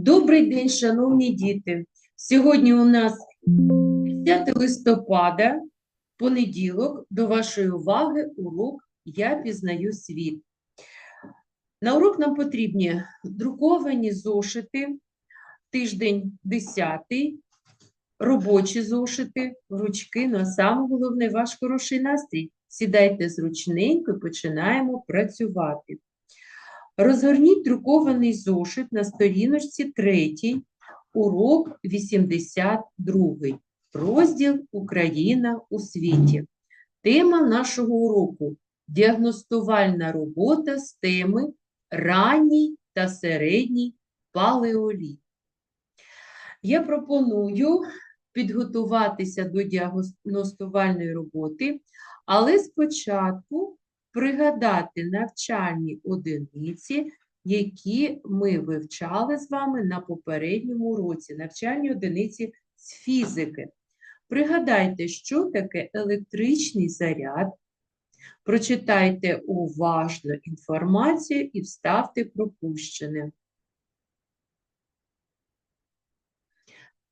Добрий день, шановні діти. Сьогодні у нас 10 листопада, понеділок. До вашої уваги урок Я пізнаю світ. На урок нам потрібні друковані зошити, тиждень 10, робочі зошити, ручки, ну а саме головне ваш хороший настрій. Сідайте зручненько і починаємо працювати. Розгорніть друкований зошит на сторіночці 3, урок 82, розділ Україна у світі. Тема нашого уроку – діагностувальна робота з теми ранній та середній палеоліт. Я пропоную підготуватися до діагностувальної роботи, але спочатку пригадати навчальні одиниці, які ми вивчали з вами на попередньому уроці, навчальні одиниці з фізики. Пригадайте, що таке електричний заряд, прочитайте уважно інформацію і вставте пропущене.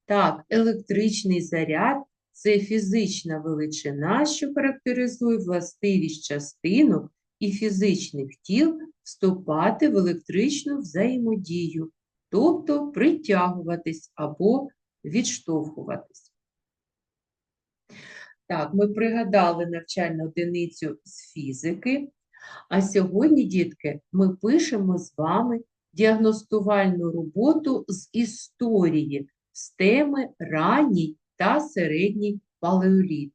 Так, електричний заряд це фізична величина, що характеризує властивість частинок і фізичних тіл вступати в електричну взаємодію, тобто притягуватись або відштовхуватись. Так, ми пригадали навчальну одиницю з фізики, а сьогодні, дітки, ми пишемо з вами діагностувальну роботу з історії, з теми ранній та середній палеоліт.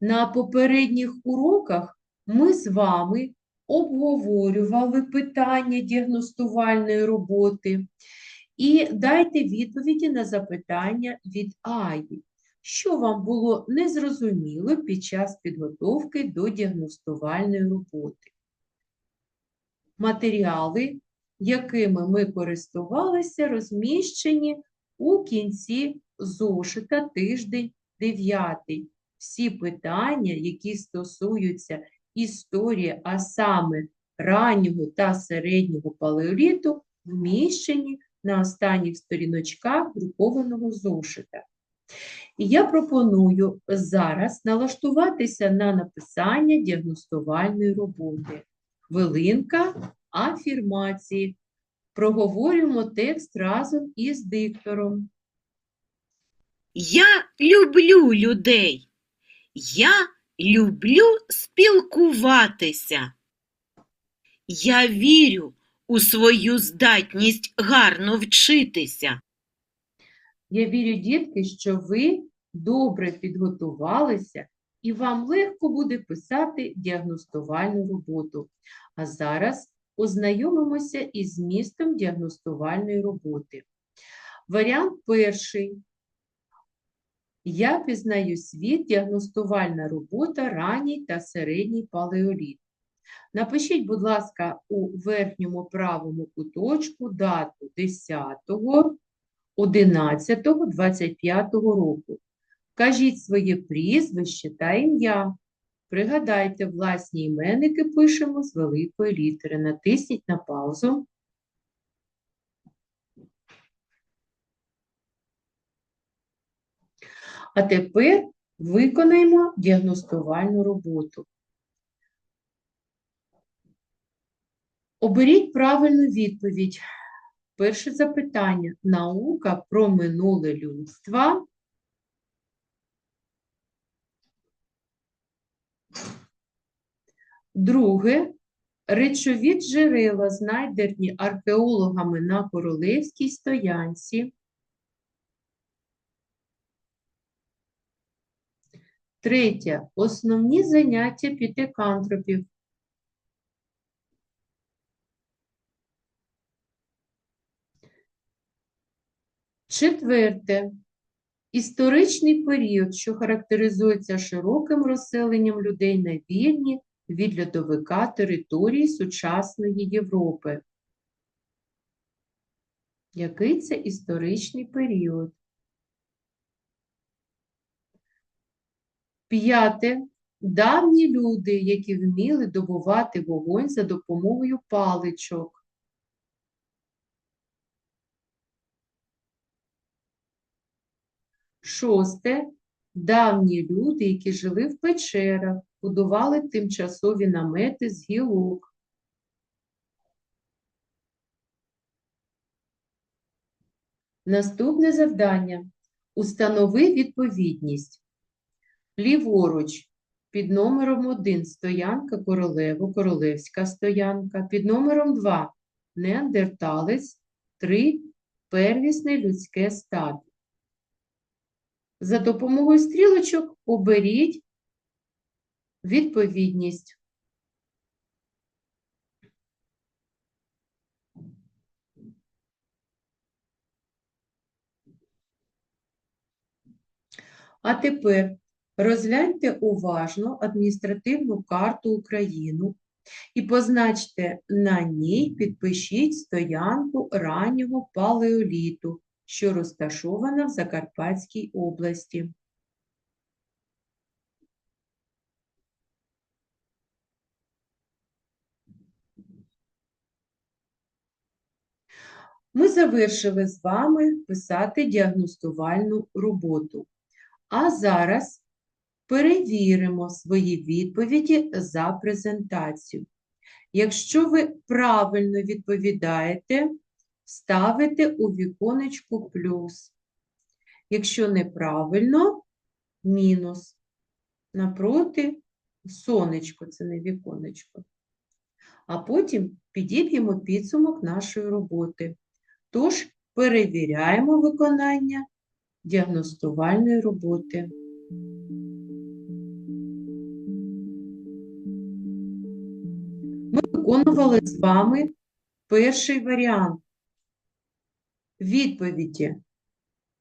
На попередніх уроках ми з вами обговорювали питання діагностувальної роботи і дайте відповіді на запитання від Аї. Що вам було незрозуміло під час підготовки до діагностувальної роботи? Матеріали, якими ми користувалися, розміщені у кінці зошита тиждень 9. Всі питання, які стосуються історії, а саме раннього та середнього палеоліту, вміщені на останніх сторіночках друкованого зошита. І я пропоную зараз налаштуватися на написання діагностувальної роботи. Хвилинка афірмації. Проговорюємо текст разом із диктором. Я люблю людей. Я люблю спілкуватися. Я вірю у свою здатність гарно вчитися. Я вірю, дітки, що ви добре підготувалися і вам легко буде писати діагностувальну роботу. А зараз ознайомимося із змістом діагностувальної роботи. Варіант перший. Я пізнаю світ, діагностувальна робота, ранній та середній палеоліт. Напишіть, будь ласка, у верхньому правому куточку дату 10, 11, 25 року. Кажіть своє прізвище та ім'я. Пригадайте, власні іменники пишемо з великої літери. Натисніть на паузу. А тепер виконаємо діагностувальну роботу. Оберіть правильну відповідь. Перше запитання. Наука про минуле людства. Друге. Речові джерела, знайдені археологами на королевській стоянці. Третє. Основні заняття пітекантропів. Четверте. Історичний період, що характеризується широким розселенням людей на вільні від льодовика території сучасної Європи. Який це історичний період? П'яте. Давні люди, які вміли добувати вогонь за допомогою паличок. Шосте Давні люди, які жили в печерах, будували тимчасові намети з гілок. Наступне завдання. Установи відповідність. Ліворуч під номером 1 стоянка Королево, Королевська стоянка, під номером 2 Неандерталець, 3 первісне людське стадо. За допомогою стрілочок оберіть відповідність. А тепер розгляньте уважно адміністративну карту України і позначте на ній, підпишіть стоянку раннього палеоліту, що розташована в Закарпатській області. Ми завершили з вами писати діагностувальну роботу. А зараз перевіримо свої відповіді за презентацію. Якщо ви правильно відповідаєте, ставите у віконечку плюс. Якщо неправильно, мінус. Напроти сонечко, це не віконечко. А потім підіб'ємо підсумок нашої роботи. Тож перевіряємо виконання діагностувальної роботи. Ми виконували з вами перший варіант. Відповіді.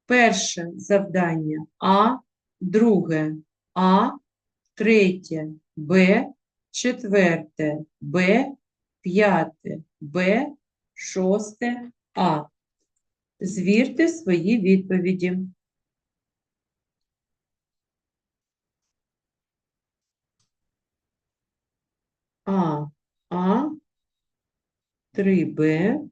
Перше завдання А, друге А, третє Б, четверте Б, п'яте Б, шосте А. Звірте свої відповіді. А, А, 3Б,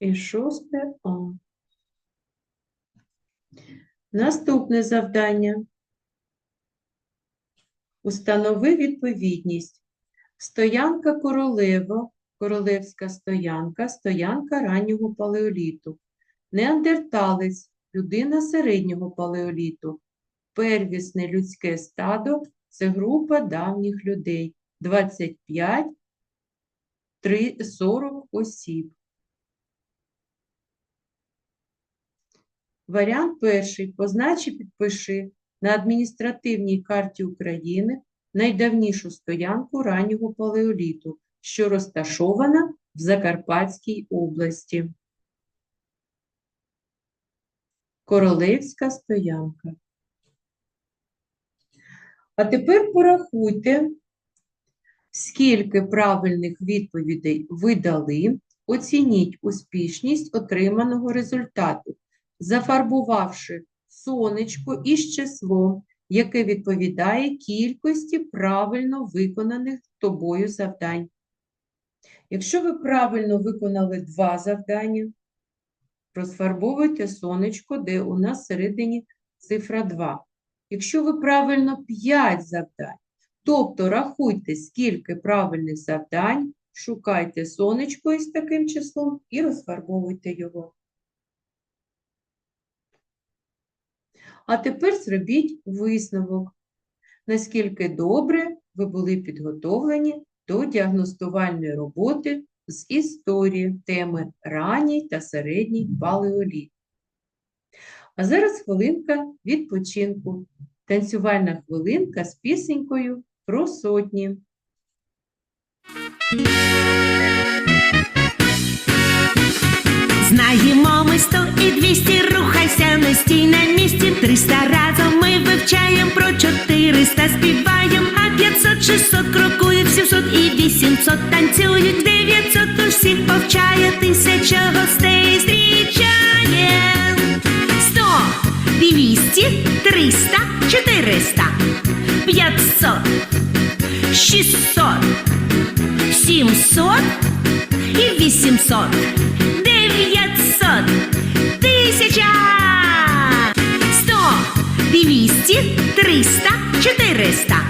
і шосте А. Наступне завдання. Установи відповідність. Стоянка Королево, Королевська стоянка, стоянка раннього палеоліту. Неандерталець, людина середнього палеоліту. Первісне людське стадо це група давніх людей. 25 40 осіб. Варіант перший. Познач і підпиши на адміністративній карті України найдавнішу стоянку раннього палеоліту, що розташована в Закарпатській області. Королевська стоянка. А тепер порахуйте, скільки правильних відповідей ви дали, оцініть успішність отриманого результату, зафарбувавши сонечко із числом, яке відповідає кількості правильно виконаних тобою завдань. Якщо ви правильно виконали два завдання, розфарбовуйте сонечко, де у нас всередині цифра 2. Якщо ви правильно 5 завдань, тобто рахуйте, скільки правильних завдань, шукайте сонечко із таким числом і розфарбовуйте його. А тепер зробіть висновок, наскільки добре ви були підготовлені до діагностувальної роботи з історії теми ранній та середній палеоліт. А зараз хвилинка відпочинку. Танцювальна хвилинка з пісенькою про сотні. Знаємо ми сто і двісті, рухайся, не стій на місці. Триста разом ми вивчаємо про чотириста співаєм, а п'ятсот, шістсот крокують, сімсот і вісімсот танцюють, дев'ятсот уж всіх повчає, тисяча гостей зустрічає. Сто, двісті, триста, чотириста, п'ятсот, шістсот, сімсот і вісімсот, триста, чотириста,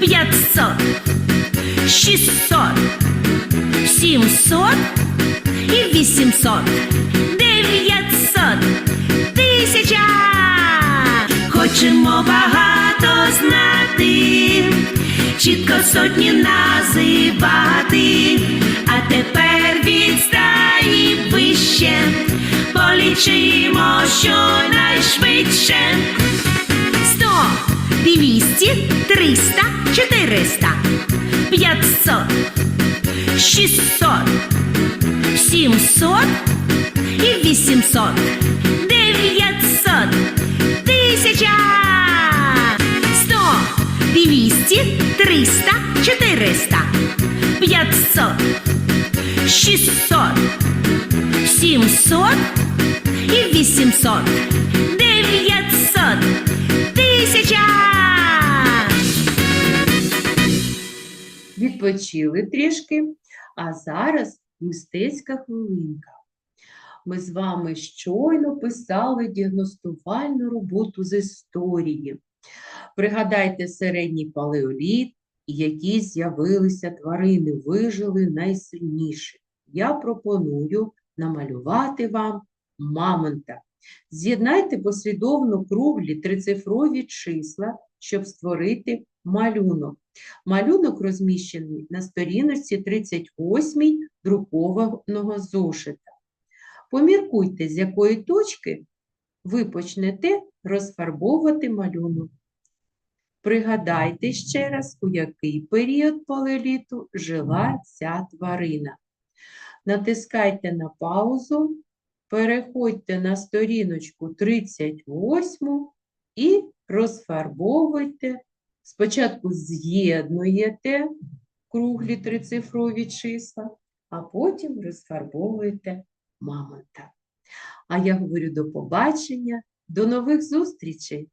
п'ятсот, шістсот, сімсот і вісімсот, дев'ятсот, тисяча. Хочемо багато знати, чітко сотні називати, а тепер відстань вище, полічимо щонайшвидше. Сто, двісті, триста, чотириста, п'ятсот, шістсот, сімсот і вісімсот, дев'ятсот, тисяча, сто, двісті, триста, чотириста, п'ятсот, шістсот, сімсот і вісімсот, Відпочили трішки, а зараз мистецька хвилинка. Ми з вами щойно писали діагностувальну роботу з історії. Пригадайте середній палеоліт, які з'явилися тварини, вижили найсильніші. Я пропоную намалювати вам мамонта. З'єднайте послідовно круглі трицифрові числа, щоб створити малюнок. Малюнок розміщений на сторіночці 38 друкованого зошита. Поміркуйте, з якої точки ви почнете розфарбовувати малюнок. Пригадайте ще раз, у який період палеоліту жила ця тварина. Натискайте на паузу, переходьте на сторіночку 38 і розфарбовуйте Спочатку з'єднуєте круглі трицифрові числа, а потім розфарбовуєте мамонта. А я говорю до побачення, до нових зустрічей!